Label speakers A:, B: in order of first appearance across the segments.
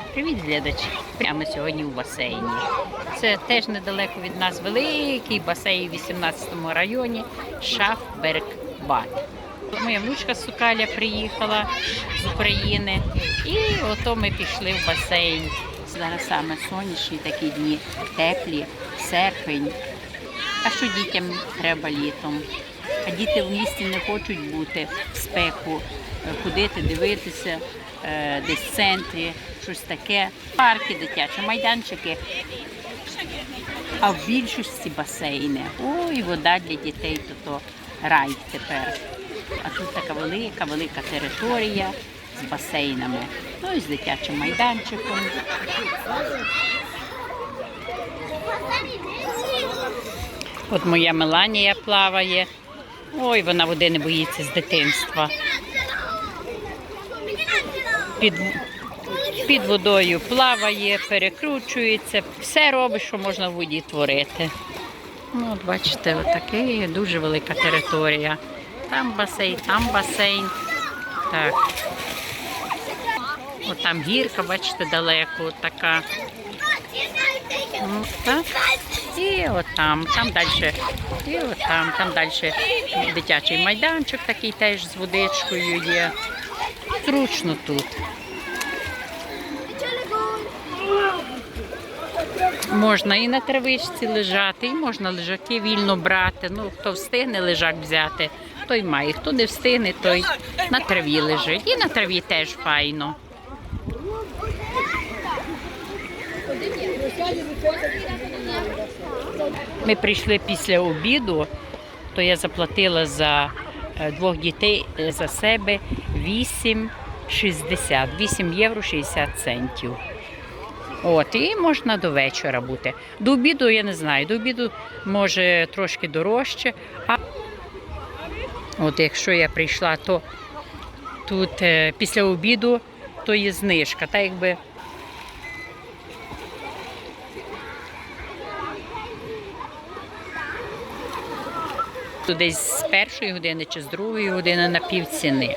A: Привіт, глядачі! Прямо сьогодні у басейні. Це теж недалеко від нас великий басейн у 18-му районі Шафберг-Бад. Моя внучка Сукаля приїхала з України, і ото ми пішли в басейн. Зараз саме сонячні такі дні, теплі, серпень. А що дітям треба літом? А діти в місті не хочуть бути в спеку, ходити, дивитися е, десь в центрі, щось таке. Парки дитячі, майданчики. А в більшості басейни. Ой, вода для дітей то, то рай тепер. А тут така велика, велика територія з басейнами. Ну і з дитячим майданчиком. От моя Меланія плаває. Ой, вона води не боїться з дитинства. Під, під водою плаває, перекручується, все робить, що можна в воді творити. Ну, от бачите, отаке дуже велика територія. Там басейн, там басейн. Так. От там гірка, бачите, далеко, така. Ну, так. І от там, там далі, і от там, там далі дитячий майданчик такий теж з водичкою є. Зручно тут. Можна і на травичці лежати, і можна лежаки вільно брати. Ну, хто встигне лежак взяти, той має. Хто не встигне, той на траві лежить. І на траві теж файно. Ми прийшли після обіду, то я заплатила за двох дітей е, за себе 8,60, 8 євро 60 центів. От, і можна до вечора бути. До обіду я не знаю, до обіду може трошки дорожче. А от якщо я прийшла, то тут е, після обіду то є знижка. Та якби десь з першої години чи з другої години на півціни.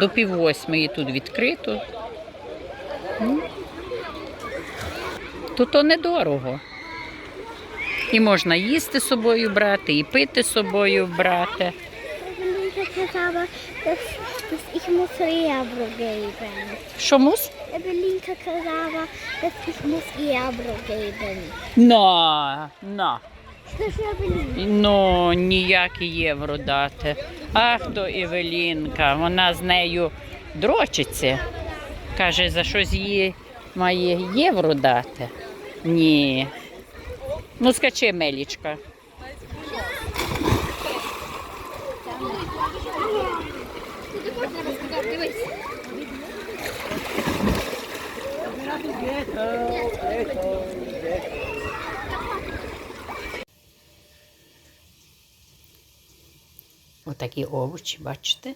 A: До пів восьмої тут відкрито. Ну, То то недорого. І можна їсти з собою брати, і пити з собою брати.
B: Dass ich muss Euro geben.
A: Що мус?
B: Evelinka казала, dass ich muss Euro geben.
A: На, на. Ну, ніякі євро дати. Ах, то Евелінка, вона з нею дрочиться. Каже, за щось їй має євро дати. Ні. Ну, скачи, Мелічка. Отакі овочі, бачите?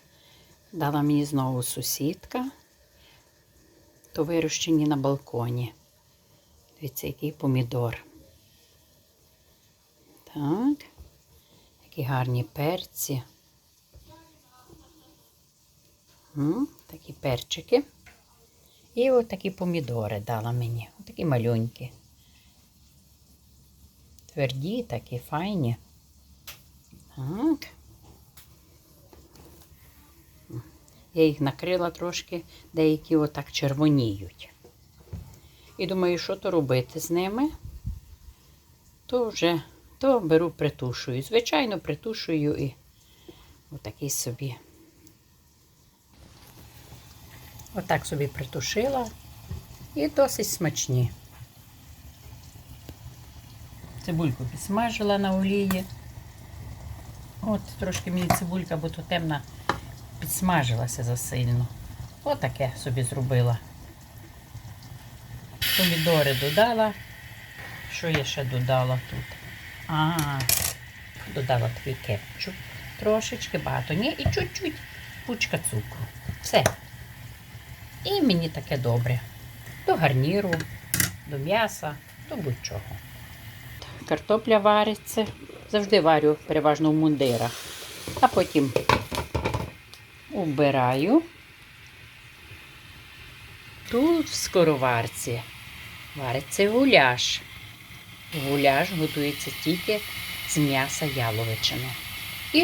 A: Дала мені знову сусідка. То вирощені на балконі. Дивіться, який помідор. Так. Які гарні перці. Такі перчики. І отакі помідори дала мені. Отакі малюнькі. Тверді, такі файні. Так. Я їх накрила трошки, деякі отак червоніють. І думаю, що то робити з ними, то вже то беру, притушую. Звичайно, притушую і отакий собі. Отак собі притушила і досить смачні. Цибульку підсмажила на олії. От трошки мені цибулька, бо то темна підсмажилася засильно. Отаке собі зробила. Помідори додала. Що я ще додала тут? А, додала такий кетчуп. Трошечки багато. Ні, і чуть-чуть пучка цукру. Все. І мені таке добре. До гарніру, до м'яса, до будь-чого. Картопля вариться. Завжди варю переважно в мундирах. А потім убираю Тут в скороварці вариться гуляш. Гуляш готується тільки з м'яса яловичини. І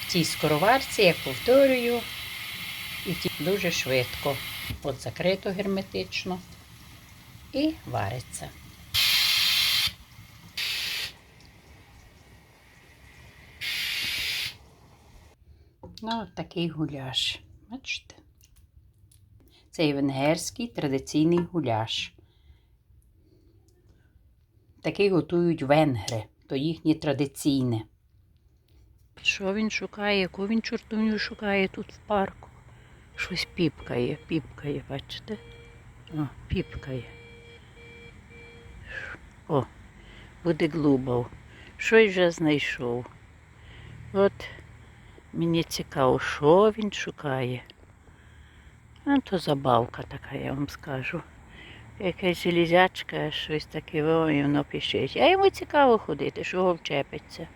A: в цій скороварці, я повторюю, і ті дуже швидко. От закрито герметично і вариться. Ну, от такий гуляш. Бачите? Це і венгерський традиційний гуляш. Такий готують венгри, то їхнє традиційне. Що він шукає? Яку він чортовню шукає тут в парку? Щось піпкає, піпкає, бачите? О, піпкає. О, буде глубав. Щось вже знайшов. От мені цікаво, що він шукає. А то забавка така, я вам скажу. Якась железячка, щось таке, і воно пішить. А йому цікаво ходити, що його вчепиться.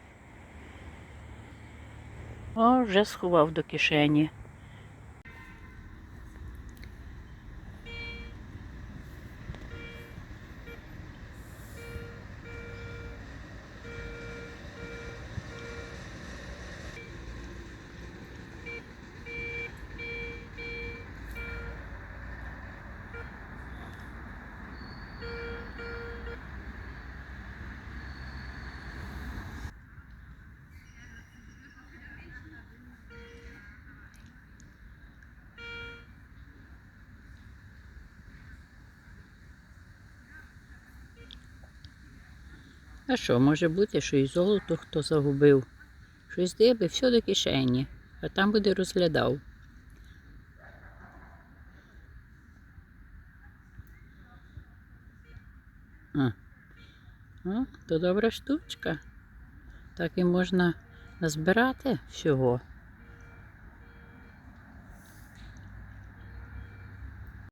A: О, вже сховав до кишені. А що, може бути, що і золото хто загубив? Щось диби, все до кишені, а там буде розглядав. А. О, то добра штучка. Так і можна назбирати всього.